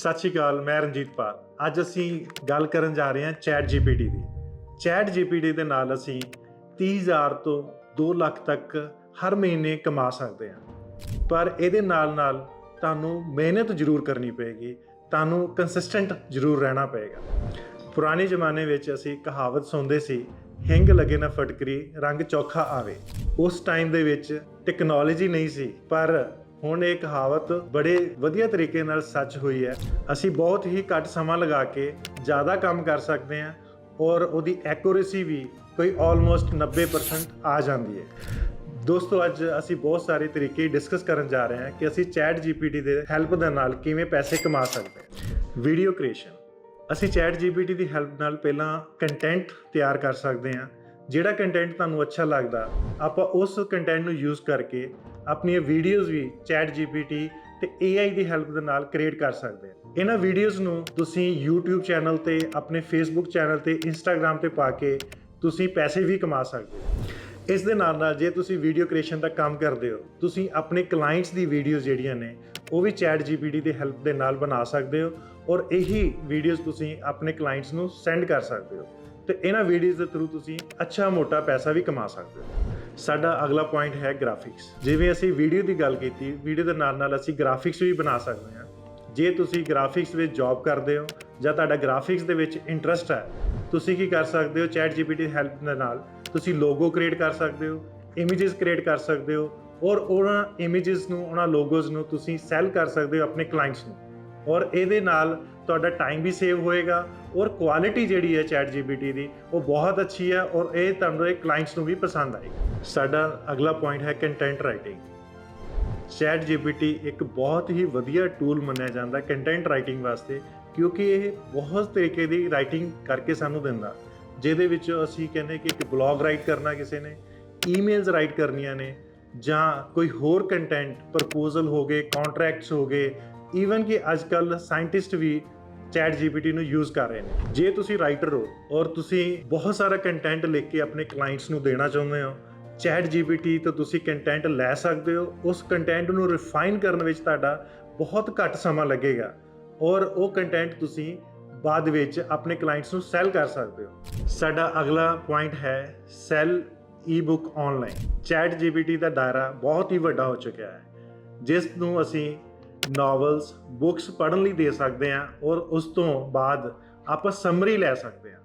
ਸਤਿ ਸ਼੍ਰੀ ਅਕਾਲ, ਮੈਂ ਰਣਜੀਤ ਪਾਲ। ਅੱਜ ਅਸੀਂ ਗੱਲ ਕਰਨ ਜਾ ਰਹੇ ਹਾਂ ਚੈਟ ਜੀਪੀਟੀ ਦੀ। ਚੈਟ ਜੀਪੀਟੀ ਦੇ ਨਾਲ ਅਸੀਂ 30000 ਤੋਂ 2 ਲੱਖ ਤੱਕ ਹਰ ਮਹੀਨੇ ਕਮਾ ਸਕਦੇ ਹਾਂ। ਪਰ ਇਹਦੇ ਨਾਲ ਨਾਲ ਤੁਹਾਨੂੰ ਮਿਹਨਤ ਜ਼ਰੂਰ ਕਰਨੀ ਪਏਗੀ, ਤੁਹਾਨੂੰ ਕੰਸਿਸਟੈਂਟ ਜ਼ਰੂਰ ਰਹਿਣਾ ਪਏਗਾ। ਪੁਰਾਣੇ ਜ਼ਮਾਨੇ ਵਿੱਚ ਅਸੀਂ ਕਹਾਵਤ ਸੁਣਦੇ ਸੀ, ਹਿੰਗ ਲਗੇ ਨਾ ਫਟਕਰੀ, ਰੰਗ ਚੌਖਾ ਆਵੇ। ਉਸ ਟਾਈਮ ਦੇ ਵਿੱਚ ਟੈਕਨੋਲੋਜੀ ਨਹੀਂ ਸੀ, ਪਰ ਹੁਣ ਇਹ ਕਹਾਵਤ ਬੜੇ ਵਧੀਆ ਤਰੀਕੇ ਨਾਲ ਸੱਚ ਹੋਈ ਹੈ। ਅਸੀਂ ਬਹੁਤ ਹੀ ਘੱਟ ਸਮਾਂ ਲਗਾ ਕੇ ਜ਼ਿਆਦਾ ਕੰਮ ਕਰ ਸਕਦੇ ਹਾਂ ਔਰ ਉਹਦੀ ਐਕੂਰੇਸੀ ਵੀ ਕੋਈ ਆਲਮੋਸਟ 90% ਆ ਜਾਂਦੀ ਹੈ। ਦੋਸਤੋ, ਅੱਜ ਅਸੀਂ ਬਹੁਤ ਸਾਰੇ ਤਰੀਕੇ ਡਿਸਕਸ ਕਰਨ ਜਾ ਰਹੇ ਹਾਂ ਕਿ ਅਸੀਂ ਚੈਟ ਜੀਪੀਟੀ ਦੇ ਹੈਲਪ ਦੇ ਨਾਲ ਕਿਵੇਂ ਪੈਸੇ ਕਮਾ ਸਕਦੇ ਹਾਂ। ਵੀਡੀਓ ਕ੍ਰੀਏਸ਼ਨ ਅਸੀਂ ਚੈਟ ਜੀਪੀਟੀ ਦੀ ਹੈਲਪ ਨਾਲ ਪਹਿਲਾਂ ਕੰਟੈਂਟ ਤਿਆਰ ਕਰ ਸਕਦੇ ਹਾਂ। ਜਿਹੜਾ ਕੰਟੈਂਟ ਤੁਹਾਨੂੰ ਅੱਛਾ ਲੱਗਦਾ, ਆਪਾਂ ਉਸ ਕੰਟੈਂਟ ਨੂੰ ਯੂਜ਼ ਕਰਕੇ ਆਪਣੀਆਂ ਵੀਡੀਓਜ਼ ਵੀ ਚੈਟ ਜੀਪੀਟੀ ਤੇ AI ਦੀ ਹੈਲਪ ਦੇ ਨਾਲ ਕ੍ਰੀਏਟ ਕਰ ਸਕਦੇ ਹੋ ਇਹਨਾਂ ਵੀਡੀਓਜ਼ ਨੂੰ ਤੁਸੀਂ YouTube ਚੈਨਲ ਤੇ, ਆਪਣੇ Facebook ਚੈਨਲ ਤੇ, Instagram ਤੇ ਪਾ ਕੇ ਤੁਸੀਂ ਪੈਸੇ ਵੀ ਕਮਾ ਸਕਦੇ ਹੋ ਇਸ ਦੇ ਨਾਲ ਨਾਲ ਜੇ ਤੁਸੀਂ ਵੀਡੀਓ ਕ੍ਰੀਏਸ਼ਨ ਦਾ ਕੰਮ ਕਰਦੇ ਹੋ, ਤੁਸੀਂ ਆਪਣੇ ਕਲਾਇੰਟਸ ਦੀ ਵੀਡੀਓਜ਼ ਜਿਹੜੀਆਂ ਨੇ, ਉਹ ਵੀ ਚੈਟ ਜੀਪੀਟੀ ਦੀ ਹੈਲਪ ਦੇ ਨਾਲ ਬਣਾ ਸਕਦੇ ਹੋ ਔਰ ਇਹੀ ਵੀਡੀਓਜ਼ ਤੁਸੀਂ ਆਪਣੇ ਕਲਾਇੰਟਸ ਨੂੰ ਸੈਂਡ ਕਰ ਸਕਦੇ ਹੋ। ਤੇ ਇਹਨਾਂ ਵੀਡੀਓਜ਼ ਦੇ ਥਰੂ ਤੁਸੀਂ ਅੱਛਾ ਮੋਟਾ ਪੈਸਾ ਵੀ ਕਮਾ ਸਕਦੇ ਹੋ। ਸਾਡਾ ਅਗਲਾ ਪੁਆਇੰਟ ਹੈ ਗ੍ਰਾਫਿਕਸ ਜਿਵੇਂ ਅਸੀਂ ਵੀਡੀਓ ਦੀ ਗੱਲ ਕੀਤੀ ਵੀਡੀਓ ਦੇ ਨਾਲ ਨਾਲ ਅਸੀਂ ਗ੍ਰਾਫਿਕਸ ਵੀ ਬਣਾ ਸਕਦੇ ਹਾਂ। ਜੇ ਤੁਸੀਂ ਗ੍ਰਾਫਿਕਸ ਵਿੱਚ ਜੌਬ ਕਰਦੇ ਹੋ ਜਾਂ ਤੁਹਾਡਾ ਗ੍ਰਾਫਿਕਸ ਦੇ ਵਿੱਚ ਇੰਟਰਸਟ ਹੈ, ਤੁਸੀਂ ਕੀ ਕਰ ਸਕਦੇ ਹੋ? ਚੈਟ ਜੀਪੀਟੀ ਹੈਲਪ ਦੇ ਨਾਲ ਤੁਸੀਂ ਲੋਗੋ ਕ੍ਰੀਏਟ ਕਰ ਸਕਦੇ ਹੋ ਇਮੇजेस ਕ੍ਰੀਏਟ ਕਰ ਸਕਦੇ ਹੋ, ਔਰ ਉਹਨਾਂ ਇਮੇजेस ਨੂੰ, ਉਹਨਾਂ ਲੋਗੋਜ਼ ਨੂੰ ਤੁਸੀਂ ਸੈਲ ਕਰ ਸਕਦੇ ਹੋ ਆਪਣੇ ਕਲਾਇੰਟਸ ਨੂੰ। ਔਰ ਇਹਦੇ ਨਾਲ ਤੁਹਾਡਾ ਟਾਈਮ ਵੀ ਸੇਵ ਹੋਏਗਾ ਔਰ ਕੁਆਲਿਟੀ ਜਿਹੜੀ ਹੈ ਚੈਟ ਜੀਪੀਟੀ ਦੀ, ਉਹ ਬਹੁਤ ਅੱਛੀ ਹੈ ਔਰ ਇਹ ਤੁਹਾਨੂੰ ਇਹ ਕਲਾਇੰਟਸ ਨੂੰ ਵੀ ਪਸੰਦ ਆਏਗੀ। ਸਾਡਾ ਅਗਲਾ ਪੁਆਇੰਟ ਹੈ ਕੰਟੈਂਟ ਰਾਈਟਿੰਗ ਚੈਟ ਜੀਪੀਟੀ ਇੱਕ ਬਹੁਤ ਹੀ ਵਧੀਆ ਟੂਲ ਮੰਨਿਆ ਜਾਂਦਾ ਕੰਟੈਂਟ ਰਾਈਟਿੰਗ ਵਾਸਤੇ, ਕਿਉਂਕਿ ਇਹ ਬਹੁਤ ਤਰੀਕੇ ਦੀ ਰਾਈਟਿੰਗ ਕਰਕੇ ਸਾਨੂੰ ਦਿੰਦਾ। ਜਿਹਦੇ ਵਿੱਚ ਅਸੀਂ ਕਹਿੰਦੇ ਕਿ ਇੱਕ ਬਲੌਗ ਰਾਈਟ ਕਰਨਾ ਕਿਸੇ ਨੇ ਈਮੇਲਸ ਰਾਈਟ ਕਰਨੀਆਂ ਨੇ, ਜਾਂ ਕੋਈ ਹੋਰ ਕੰਟੈਂਟ ਪ੍ਰਪੋਜ਼ਲ ਹੋ ਗਏ ਕੰਟਰੈਕਟਸ ਹੋ ਗਏ ਈਵਨ ਕਿ ਅੱਜ ਕੱਲ ਸਾਇੰਟਿਸਟ ਵੀ ਚੈਟ ਜੀਪੀਟੀ ਨੂੰ ਯੂਜ਼ ਕਰ ਰਹੇ ਨੇ ਜੇ ਤੁਸੀਂ ਰਾਈਟਰ ਹੋ ਔਰ ਤੁਸੀਂ ਬਹੁਤ ਸਾਰਾ ਕੰਟੈਂਟ ਲਿਖ ਕੇ ਆਪਣੇ ਕਲਾਇੰਟਸ ਨੂੰ ਦੇਣਾ ਚਾਹੁੰਦੇ ਹੋ ਚੈਟ ਜੀਪੀਟੀ ਤੋਂ ਤੁਸੀਂ ਕੰਟੈਂਟ ਲੈ ਸਕਦੇ ਹੋ ਉਸ ਕੰਟੈਂਟ ਨੂੰ ਰਿਫਾਈਨ ਕਰਨ ਵਿੱਚ ਤੁਹਾਡਾ ਬਹੁਤ ਘੱਟ ਸਮਾਂ ਲੱਗੇਗਾ ਔਰ ਉਹ ਕੰਟੈਂਟ ਤੁਸੀਂ ਬਾਅਦ ਵਿੱਚ ਆਪਣੇ ਕਲਾਇੰਟਸ ਨੂੰ ਸੈਲ ਕਰ ਸਕਦੇ ਹੋ ਸਾਡਾ ਅਗਲਾ ਪੁਆਇੰਟ ਹੈ sell ebook online ChatGPT ਦਾ ਦਾਇਰਾ ਬਹੁਤ ਹੀ ਵੱਡਾ ਹੋ ਚੁੱਕਿਆ ਹੈ ਜਿਸ ਨੂੰ ਅਸੀਂ ਨੋਵਲਸ ਬੁੱਕਸ ਪੜ੍ਹਨ ਲਈ ਦੇ ਸਕਦੇ ਹਾਂ ਔਰ ਉਸ ਤੋਂ ਬਾਅਦ ਆਪਾਂ ਸਮਰੀ ਲੈ ਸਕਦੇ ਹਾਂ।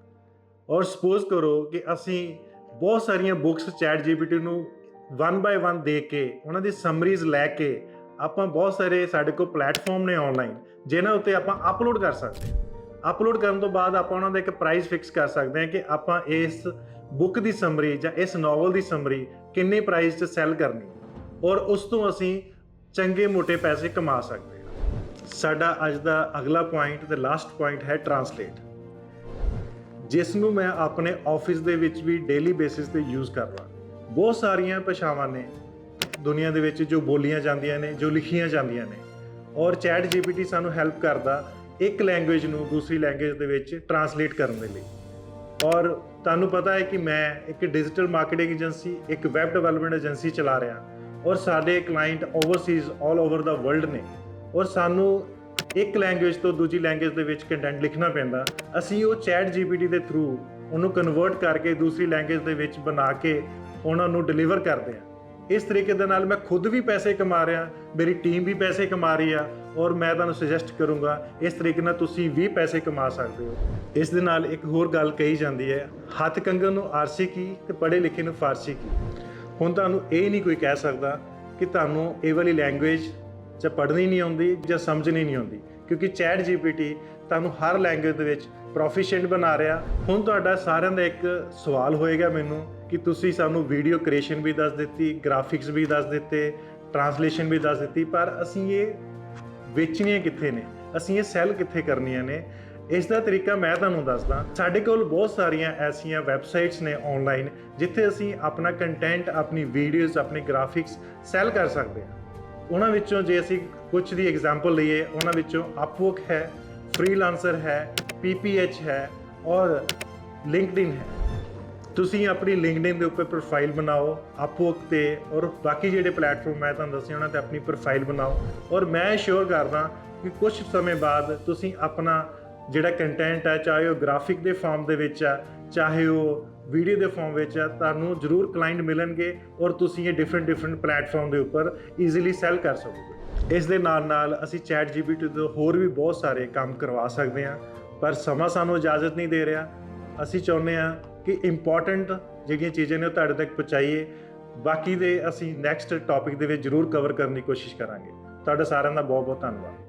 ਔਰ ਸਪੋਜ਼ ਕਰੋ ਕਿ ਅਸੀਂ ਬਹੁਤ ਸਾਰੀਆਂ ਬੁੱਕਸ ਚੈਟ ਜੀਪੀਟੀ ਨੂੰ ਵਨ ਬਾਏ ਵਨ ਦੇ ਕੇ ਉਹਨਾਂ ਦੀ ਸਮਰੀਜ਼ ਲੈ ਕੇ ਆਪਾਂ ਬਹੁਤ ਸਾਰੇ ਸਾਡੇ ਕੋਲ ਪਲੇਟਫਾਰਮ ਨੇ ਆਨਲਾਈਨ ਜਿਨ੍ਹਾਂ ਉੱਤੇ ਆਪਾਂ ਅਪਲੋਡ ਕਰ ਸਕਦੇ ਹਾਂ। ਅਪਲੋਡ ਕਰਨ ਤੋਂ ਬਾਅਦ ਆਪਾਂ ਉਹਨਾਂ ਦਾ ਇੱਕ ਪ੍ਰਾਈਸ ਫਿਕਸ ਕਰ ਸਕਦੇ ਹਾਂ ਕਿ ਆਪਾਂ ਇਸ ਬੁੱਕ ਦੀ ਸਮਰੀ ਜਾਂ ਇਸ ਨੋਵਲ ਦੀ ਸਮਰੀ ਕਿੰਨੇ ਪ੍ਰਾਈਸ 'ਚ ਸੈਲ ਕਰਨੀ ਔਰ ਉਸ ਤੋਂ ਅਸੀਂ ਚੰਗੇ ਮੋٹے ਪੈਸੇ ਕਮਾ ਸਕਦੇ ਹਾਂ। ਸਾਡਾ ਅੱਜ ਦਾ ਅਗਲਾ ਪੁਆਇੰਟ ਤੇ ਲਾਸਟ ਪੁਆਇੰਟ ਹੈ ਟਰਾਂਸਲੇਟ ਜਿਸ ਨੂੰ ਮੈਂ ਆਪਣੇ ਆਫਿਸ ਦੇ ਵਿੱਚ ਵੀ ਡੇਲੀ ਬੇਸਿਸ ਤੇ ਯੂਜ਼ ਕਰਦਾ। ਬਹੁਤ ਸਾਰੀਆਂ ਭਾਸ਼ਾਵਾਂ ਨੇ ਦੁਨੀਆ ਦੇ ਵਿੱਚ ਜੋ ਬੋਲੀਆਂ ਜਾਂਦੀਆਂ ਨੇ, ਜੋ ਲਿਖੀਆਂ ਜਾਂਦੀਆਂ ਨੇ। ਔਰ ਚੈਟ ਜੀਪੀਟੀ ਸਾਨੂੰ ਹੈਲਪ ਕਰਦਾ ਇੱਕ ਲੈਂਗੁਏਜ ਨੂੰ ਦੂਸਰੀ ਲੈਂਗੁਏਜ ਦੇ ਵਿੱਚ ਟਰਾਂਸਲੇਟ ਕਰਨ ਦੇ ਲਈ। ਔਰ ਤੁਹਾਨੂੰ ਪਤਾ ਹੈ ਕਿ ਮੈਂ ਇੱਕ ਡਿਜੀਟਲ ਮਾਰਕੀਟਿੰਗ ਏਜੰਸੀ ਇੱਕ ਵੈਬ ਡਿਵੈਲਪਮੈਂਟ ਏਜੰਸੀ ਚਲਾ ਰਿਹਾ। ਔਰ ਸਾਡੇ client overseas 올 over the world ਨੇ। ਔਰ ਸਾਨੂੰ ਇੱਕ ਲੈਂਗੁਏਜ ਤੋਂ ਦੂਜੀ ਲੈਂਗੁਏਜ ਦੇ ਵਿੱਚ ਕੰਟੈਂਟ ਲਿਖਣਾ ਪੈਂਦਾ। ਅਸੀਂ ਉਹ ਚੈਟ ਜੀਪੀਟੀ ਦੇ ਥਰੂ ਉਹਨੂੰ ਕਨਵਰਟ ਕਰਕੇ ਦੂਸਰੀ ਲੈਂਗੁਏਜ ਦੇ ਵਿੱਚ ਬਣਾ ਕੇ ਉਹਨਾਂ ਨੂੰ ਡਿਲੀਵਰ ਕਰਦੇ ਹਾਂ। ਇਸ ਤਰੀਕੇ ਦੇ ਨਾਲ ਮੈਂ ਖੁਦ ਵੀ ਪੈਸੇ ਕਮਾ ਰਿਹਾ, ਮੇਰੀ ਟੀਮ ਵੀ ਪੈਸੇ ਕਮਾ ਰਹੀ ਆ ਔਰ ਮੈਂ ਤੁਹਾਨੂੰ ਸੁਜੈਸਟ ਕਰੂੰਗਾ, ਇਸ ਤਰੀਕੇ ਨਾਲ ਤੁਸੀਂ ਵੀ ਪੈਸੇ ਕਮਾ ਸਕਦੇ ਹੋ। ਇਸ ਦੇ ਨਾਲ ਇੱਕ ਹੋਰ ਗੱਲ ਕਹੀ ਜਾਂਦੀ ਹੈ, ਹੱਥ ਕੰਗਣ ਨੂੰ ਆਰਸੀ ਕੀ ਤੇ ਪੜ੍ਹੇ ਲਿਖੇ ਨੂੰ ਫਾਰਸੀ ਕੀ? ਹੁਣ ਤੁਹਾਨੂੰ ਇਹ ਨਹੀਂ ਕੋਈ ਕਹਿ ਸਕਦਾ ਕਿ ਤੁਹਾਨੂੰ ਇਹ ਵਾਲੀ ਲੈਂਗੁਏਜ ਜਾਂ ਪੜ੍ਹਨੀ ਨਹੀਂ ਆਉਂਦੀ ਜਾਂ ਸਮਝਣੀ ਨਹੀਂ ਆਉਂਦੀ। ਕਿਉਂਕਿ ਚੈਟ ਜੀਪੀਟੀ ਤੁਹਾਨੂੰ ਹਰ ਲੈਂਗੁਏਜ ਦੇ ਵਿੱਚ ਪ੍ਰੋਫੀਸ਼ੀਐਂਟ ਬਣਾ ਰਿਹਾ। ਹੁਣ ਤੁਹਾਡਾ ਸਾਰਿਆਂ ਦਾ ਇੱਕ ਸਵਾਲ ਹੋਏਗਾ ਮੈਨੂੰ ਕਿ ਤੁਸੀਂ ਸਾਨੂੰ ਵੀਡੀਓ ਕ੍ਰੀਏਸ਼ਨ ਵੀ ਦੱਸ ਦਿੱਤੀ ਗ੍ਰਾਫਿਕਸ ਵੀ ਦੱਸ ਦਿੱਤੇ ਟਰਾਂਸਲੇਸ਼ਨ ਵੀ ਦੱਸ ਦਿੱਤੀ, ਪਰ ਅਸੀਂ ਇਹ ਵੇਚਣੀਆਂ ਕਿੱਥੇ ਨੇ? ਅਸੀਂ ਇਹ ਸੈਲ ਕਿੱਥੇ ਕਰਨੀਆਂ ਨੇ? ਇਸ ਦਾ ਤਰੀਕਾ ਮੈਂ ਤੁਹਾਨੂੰ ਦੱਸਦਾ। ਸਾਡੇ ਕੋਲ ਬਹੁਤ ਸਾਰੀਆਂ ਐਸੀਆਂ ਵੈਬਸਾਈਟਸ ਨੇ ਆਨਲਾਈਨ ਜਿੱਥੇ ਅਸੀਂ ਆਪਣਾ ਕੰਟੈਂਟ ਆਪਣੀ ਵੀਡੀਓਜ਼ ਆਪਣੇ ਗ੍ਰਾਫਿਕਸ ਸੈਲ ਕਰ ਸਕਦੇ ਹਾਂ। ਉਹਨਾਂ ਵਿੱਚੋਂ ਜੇ ਅਸੀਂ ਕੁਝ ਦੀ ਐਗਜ਼ਾਮਪਲ ਲਈਏ, ਉਹਨਾਂ ਵਿੱਚੋਂ ਅਪਵਰਕ ਹੈ ਫ੍ਰੀਲਾਂਸਰ ਹੈ PPH ਹੈ ਔਰ ਲਿੰਕਡਇਨ ਹੈ। ਤੁਸੀਂ ਆਪਣੀ ਲਿੰਕਡਇਨ ਦੇ ਉੱਪਰ ਪ੍ਰੋਫਾਈਲ ਬਣਾਓ ਅਪਵਰਕ ਤੇ ਔਰ ਬਾਕੀ ਜਿਹੜੇ ਪਲੇਟਫਾਰਮ ਮੈਂ ਤੁਹਾਨੂੰ ਦੱਸਿਆ ਉਹਨਾਂ ਤੇ ਆਪਣੀ ਪ੍ਰੋਫਾਈਲ ਬਣਾਓ। ਔਰ ਮੈਂ ਸ਼ੋਰ ਕਰਦਾ ਕਿ ਕੁਝ ਸਮੇਂ ਬਾਅਦ ਤੁਸੀਂ ਆਪਣਾ ਜਿਹੜਾ ਕੰਟੈਂਟ ਹੈ, ਚਾਹੇ ਉਹ ਗ੍ਰਾਫਿਕ ਦੇ ਫਾਰਮ ਦੇ ਵਿੱਚ ਹੈ, ਚਾਹੇ ਉਹ ਵੀਡੀਓ ਦੇ ਫਾਰਮ ਵਿੱਚ ਹੈ, ਤੁਹਾਨੂੰ ਜ਼ਰੂਰ ਕਲਾਇੰਟ ਮਿਲਣਗੇ ਔਰ ਤੁਸੀਂ ਇਹ ਡਿਫਰੈਂਟ ਡਿਫਰੈਂਟ ਪਲੇਟਫਾਰਮ ਦੇ ਉੱਪਰ ਈਜ਼ੀਲੀ ਸੈਲ ਕਰ ਸਕੋਗੇ। ਇਸ ਦੇ ਨਾਲ ਨਾਲ ਅਸੀਂ ਚੈਟ ਜੀਪੀਟੀ ਤੋਂ ਹੋਰ ਵੀ ਬਹੁਤ ਸਾਰੇ ਕੰਮ ਕਰਵਾ ਸਕਦੇ ਹਾਂ, ਪਰ ਸਮਾਂ ਸਾਨੂੰ ਇਜਾਜ਼ਤ ਨਹੀਂ ਦੇ ਰਿਹਾ। ਅਸੀਂ ਚਾਹੁੰਦੇ ਹਾਂ ਕਿ ਇੰਪੋਰਟੈਂਟ ਜਿਹੜੀਆਂ ਚੀਜ਼ਾਂ ਨੇ ਉਹ ਤੁਹਾਡੇ ਤੱਕ ਪਹੁੰਚਾਈਏ। ਬਾਕੀ ਦੇ ਅਸੀਂ ਨੈਕਸਟ ਟੌਪਿਕ ਦੇ ਵਿੱਚ ਜ਼ਰੂਰ ਕਵਰ ਕਰਨ ਦੀ ਕੋਸ਼ਿਸ਼ ਕਰਾਂਗੇ। ਤੁਹਾਡਾ ਸਾਰਿਆਂ ਦਾ ਬਹੁਤ ਬਹੁਤ ਧੰਨਵਾਦ।